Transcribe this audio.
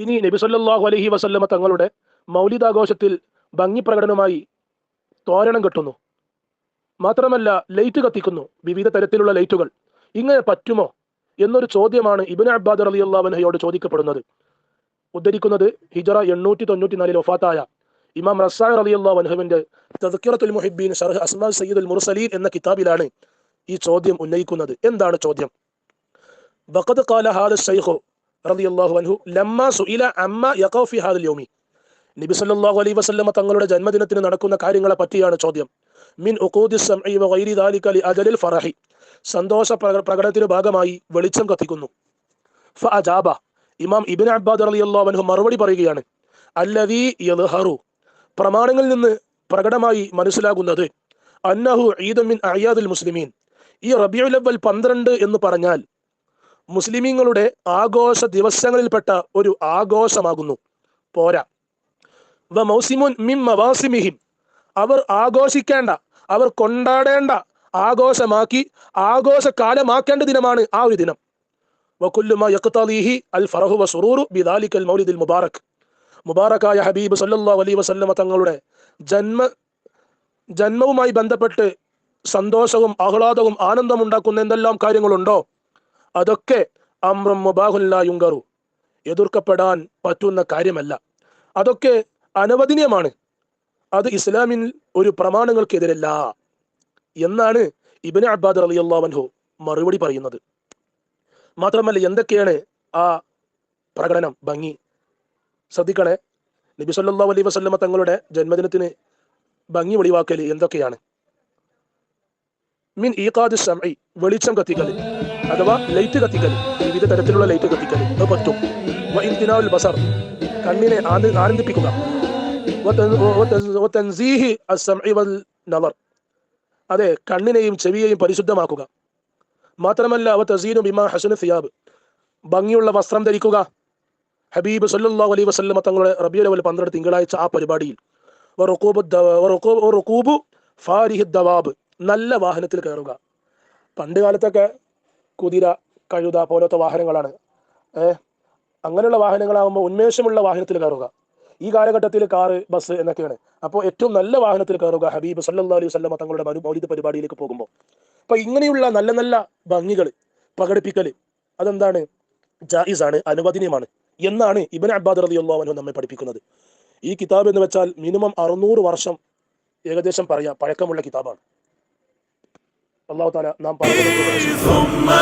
ഇനി നബി സല്ലല്ലാഹു അലൈഹി വസല്ലമ തങ്ങളുടെ മൗലിദാഘോഷത്തിൽ ഭംഗി പ്രകടനമായി തോരണം കെട്ടുന്നു. മാത്രമല്ല ലൈറ്റ് കത്തിക്കുന്നു. വിവിധ തരത്തിലുള്ള ലൈറ്റുകൾ. ഇങ്ങനെ പറ്റുമോ എന്നൊരു ചോദ്യമാണ് ഇബിൻ അബ്ബാദ് അലി അള്ളാഹുനഹയോട് ചോദിക്കപ്പെടുന്നത്. ഉദ്ധരിക്കുന്നത് ഹിജറ എണ്ണൂറ്റി തൊണ്ണൂറ്റി നാലിൽ ഒഫാത്തായ ഇമാം റസാഖ് അലി അള്ളാഹുനഹുവിന്റെ തദക്കിറത്തുൽ മുഹിബീൻ ഷർഹ് അസ്മാ സയ്യിദുൽ മുർസലീൻ എന്ന കിതാബിലാണ് ഈ ചോദ്യം ഉന്നയിക്കുന്നത്. എന്താണ് ചോദ്യം? ബക്കത് കാല ഹാദ് ശൈഖു റളിയല്ലാഹു അൻഹു ലമ്മ അമ്മ യഖൗ ഫി യൗമി. നബി സല്ലല്ലാഹു അലൈഹി വസല്ലമ തങ്ങളുടെ ജന്മദിനത്തിന് നടക്കുന്ന കാര്യങ്ങളെ പറ്റിയാണ് ചോദ്യം. മിൻ ലി അജലിൽ ഫറഹി. സന്തോഷ പ്രക- പ്രകടനത്തിന് ഭാഗമായി വെളിച്ചം കത്തിക്കുന്നു. അജാബ. ഇമാം ഇബ്നു അബ്ബാദ് റളിയല്ലാഹു അൻഹു മറുപടി പറയുകയാണ്. അല്ലദീ പ്രമാണങ്ങളിൽ നിന്ന് പ്രകടമായി മനസ്സിലാകുന്നത് അന്നഹു ഈദ് മിൻ അയ്യാദുൽ മുസ്ലിമീൻ. ഈ റബിയുൽ അവൽ പന്ത്രണ്ട് എന്ന് പറഞ്ഞാൽ മുസ്ലിമീങ്ങളുടെ ആഘോഷ ദിവസങ്ങളിൽപ്പെട്ട ഒരു ആഘോഷമാകുന്നു. പോരാ. വ മൗസിമുൻ മിൻ മവാസിമിഹിം. അവർ ആഘോഷിക്കേണ്ട അവർ കൊണ്ടാടേണ്ട ആഘോഷമാക്കി ആഘോഷകാലമാക്കേണ്ട ദിനമാണ് ആ ഒരു ദിനം. വകുല്ലുമ യഖ്തദീഹി അൽ ഫറഹു വ ബിദാലിക്കൽ മൗലിദിൽ മുബാറക്. മുബാറക്കായ ഹബീബ് സല്ലല്ലാഹു അലൈഹി വസല്ലമ തങ്ങളുടെ ജന്മ ജന്മവുമായി ബന്ധപ്പെട്ട് സന്തോഷവും ആഹ്ലാദവും ആനന്ദമുണ്ടാക്കുന്ന എന്തെല്ലാം കാര്യങ്ങളുണ്ടോ? അതൊക്കെ അമ്രം മുബാഹുല്ലായുങ്കറു എതിർക്കപ്പെടാൻ പറ്റുന്ന കാര്യമല്ല. അതൊക്കെ അനവദനീയമാണ് അത് ഇസ്ലാമിൽ ഒരു പ്രമാണങ്ങൾക്കെതിരല്ല എന്നാണ് ഇബിന് അബ്ബാദ് അലി റളിയല്ലാഹു മറുപടി പറയുന്നത്. മാത്രമല്ല എന്തൊക്കെയാണ് ആ പ്രകടനം ഭംഗി? ശ്രദ്ധിക്കണേ. നബി സല്ലാ അലൈ വസ്ലമ തങ്ങളുടെ ജന്മദിനത്തിന് ഭംഗി വെളിവാക്കൽ എന്തൊക്കെയാണ്? മിൻ ഈഖാദ് സമഇ വെളിച്ചം കത്തിക്കൽ. അഥവാ ലൈറ്റ് കത്തിക്കൽ വിവിധ തരത്തിലുള്ള ലൈറ്റ് കത്തിക്കൽ അത് പറ്റും. വ ഇംതിനാഉൽ ബസർ കണ്ണിനെ ആന- ആനന്ദിപ്പിക്കുക. അതെ കണ്ണിനെയും ചെവിയെയും പരിശുദ്ധമാക്കുക. മാത്രമല്ല അവ തസീനു ബിമാ ഹസന സിയാബ് ഭംഗിയുള്ള വസ്ത്രം ധരിക്കുക. ഹബീബ് സല്ലല്ലാഹു അലൈ വസല്ലമ തങ്ങളുടെ റബിയ അവൽ പന്ത്രണ്ട് തിങ്കളാഴ്ച ആ പരിപാടിയിൽ. നല്ല വാഹനത്തിൽ കയറുക. പണ്ട് കാലത്തൊക്കെ കുതിര കഴുത പോലത്തെ വാഹനങ്ങളാണ്. ഏഹ് അങ്ങനെയുള്ള വാഹനങ്ങളാകുമ്പോൾ ഉന്മേഷമുള്ള വാഹനത്തിൽ കയറുക. ഈ കാലഘട്ടത്തിൽ കാറ് ബസ് എന്നൊക്കെയാണ്. അപ്പോൾ ഏറ്റവും നല്ല വാഹനത്തിൽ കയറുക ഹബീബ് സല്ലാ അലൈഹി വസല്ലമ തങ്ങളുടെ മൗലിദ് പരിപാടിയിലേക്ക് പോകുമ്പോൾ അപ്പോൾ ഇങ്ങനെയുള്ള നല്ല നല്ല ഭംഗികൾ പ്രകടിപ്പിക്കൽ അതെന്താണ്? ജായിസാണ് അനുവദനീയമാണ് എന്നാണ് ഇബൻ അബ്ബാദ് റളിയല്ലാഹു അൻഹു നമ്മെ പഠിപ്പിക്കുന്നത്. ഈ കിതാബ് എന്ന് വെച്ചാൽ മിനിമം അറുന്നൂറ് വർഷം ഏകദേശം പറയാം പഴക്കമുള്ള കിതാബാണ്. അള്ളാഹു താല നാം പറയുന്നത്